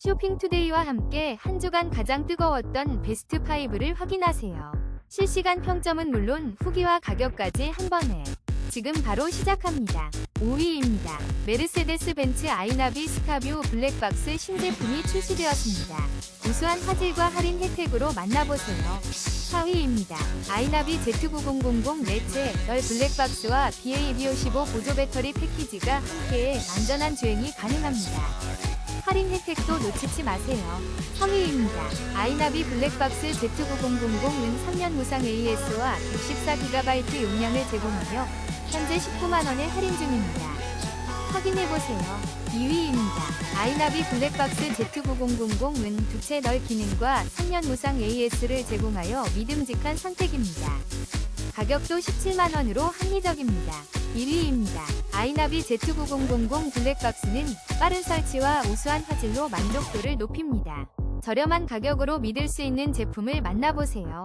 쇼핑투데이와 함께 한 주간 가장 뜨거웠던 베스트 5를 확인하세요. 실시간 평점은 물론 후기와 가격까지 한 번에 지금 바로 시작합니다. 5위입니다. 메르세데스 벤츠 아이나비 스카뷰 블랙박스 신제품이 출시되었습니다. 우수한 화질과 할인 혜택으로 만나보세요. 4위입니다. 아이나비 Z9000 레체 널 블랙박스와 BA255 보조 배터리 패키지가 함께해 안전한 주행이 가능합니다. 할인 혜택도 놓치지 마세요. 3위입니다. 아이나비 블랙박스 Z9000은 3년 무상 AS와 64GB 용량을 제공하며 현재 19만원에 할인 중입니다. 확인해보세요. 2위입니다. 아이나비 블랙박스 Z9000은 두 채 널 기능과 3년 무상 AS를 제공하여 믿음직한 선택입니다. 가격도 17만원으로 합리적입니다. 1위입니다. 아이나비 Z9000 블랙박스는 빠른 설치와 우수한 화질로 만족도를 높입니다. 저렴한 가격으로 믿을 수 있는 제품을 만나보세요.